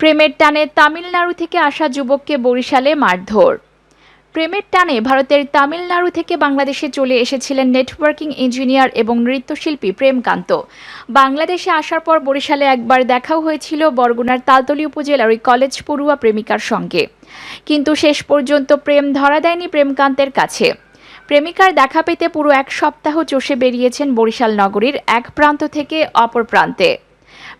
প্রেমের টানে তামিলনাড়ু থেকে আসা যুবককে বরিশালে মারধর। প্রেমের টানে ভারতের তামিলনাড়ু থেকে বাংলাদেশে চলে এসেছিলেন নেটওয়ার্কিং ইঞ্জিনিয়ার এবং নৃত্যশিল্পী প্রেমকান্ত। বাংলাদেশে আসার পর বরিশালে একবার দেখাও হয়েছিল বরগুনার তালতলি উপজেলার ওই কলেজ পড়ুয়া প্রেমিকার সঙ্গে। কিন্তু শেষ পর্যন্ত প্রেম ধরা দেয়নি প্রেমকান্তের কাছে। প্রেমিকার দেখা পেতে পুরো এক সপ্তাহ চষে বেরিয়েছেন বরিশাল নগরীর এক প্রান্ত থেকে অপর প্রান্তে।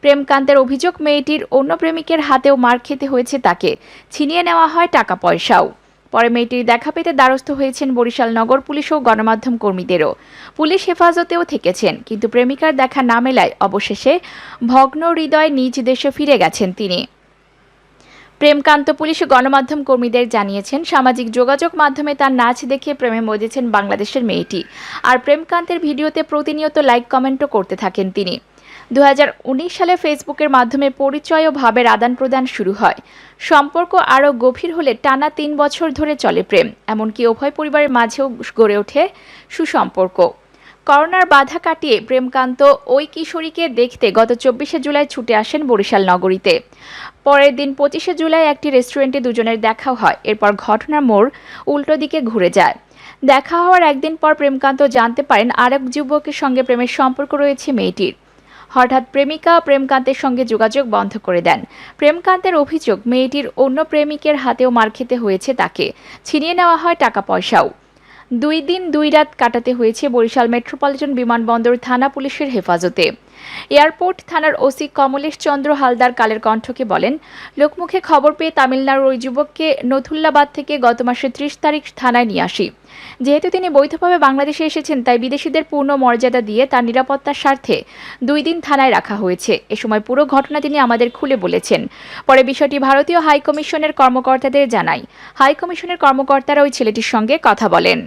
প্রেমকান্তের অভিযোগ, মেয়েটির অন্য প্রেমিকের হাতেও মার খেতে হয়েছে তাকে। ছিনিয়ে নেওয়া হয় টাকা পয়সাও। পরে মেয়েটির দেখা পেতে দ্বারস্থ হয়েছেন বরিশাল নগর পুলিশ ও গণমাধ্যম কর্মীদেরও। পুলিশ হেফাজতেও থেকেছেন, কিন্তু প্রেমিকার দেখা না মেলায় অবশেষে ভগ্ন হৃদয় নিজ দেশে ফিরে গেছেন তিনি। প্রেমকান্ত পুলিশ গণমাধ্যম কর্মীদের জানিয়েছেন, সামাজিক যোগাযোগ মাধ্যমে তার নাচ দেখে প্রেমে মজেছেন বাংলাদেশের মেয়েটি। আর প্রেমকান্তের ভিডিওতে প্রতিনিয়ত লাইক, কমেন্টও করতে থাকেন তিনি। দু হাজার উনিশ সালে ফেসবুকের মাধ্যমে পরিচয় ও ভাবের আদান প্রদান শুরু হয়। সম্পর্ক আরও গভীর হলে টানা তিন বছর ধরে চলে প্রেম, এমনকি উভয় পরিবারের মাঝেও গড়ে ওঠে সুসম্পর্ক। করোনার বাধা কাটিয়ে প্রেমকান্ত ওই কিশোরীকে দেখতে গত চব্বিশে জুলাই ছুটে আসেন বরিশাল নগরীতে। পরের দিন পঁচিশে জুলাই একটি রেস্টুরেন্টে দুজনের দেখাও হয়। এরপর ঘটনার মোড় উল্টো দিকে ঘুরে যায়। দেখা হওয়ার একদিন পর প্রেমকান্ত জানতে পারেন আরেক যুবকের সঙ্গে প্রেমের সম্পর্ক রয়েছে মেয়েটির। হঠাৎ প্রেমিকা প্রেমকান্তের সঙ্গে যোগাযোগ বন্ধ করে দেন। প্রেমকান্তের অভিযোগ, মেয়েটির অন্য প্রেমিকের হাতেও মার খেতে হয়েছে তাকে। ছিনিয়ে নেওয়া হয় টাকা পয়সাও দুই দিন দুই রাত কাটাতে হয়েছে বরিশাল মেট্রোপলিটন বিমানবন্দর থানা পুলিশের হেফাজতে। এয়ারপোর্ট থানার ওসি কমলেশ চন্দ্র হালদার কালের কণ্ঠকে বলেন, লোকমুখে খবর পেয়ে তামিলনাড়ুর ওই যুবককে নথুল্লাবাদ থেকে গত মাসের ত্রিশ তারিখ থানায় নিয়ে আসি। যেহেতু তিনি বৈধভাবে বাংলাদেশে এসেছেন, তাই বিদেশিদের পূর্ণ মর্যাদা দিয়ে তার নিরাপত্তার স্বার্থে দুই দিন থানায় রাখা হয়েছে। এ সময় পুরো ঘটনা তিনি আমাদের খুলে বলেছেন। পরে বিষয়টি ভারতীয় হাইকমিশনের কর্মকর্তাদের জানাই। হাইকমিশনের কর্মকর্তারা ওই ছেলেটির সঙ্গে কথা বলেন।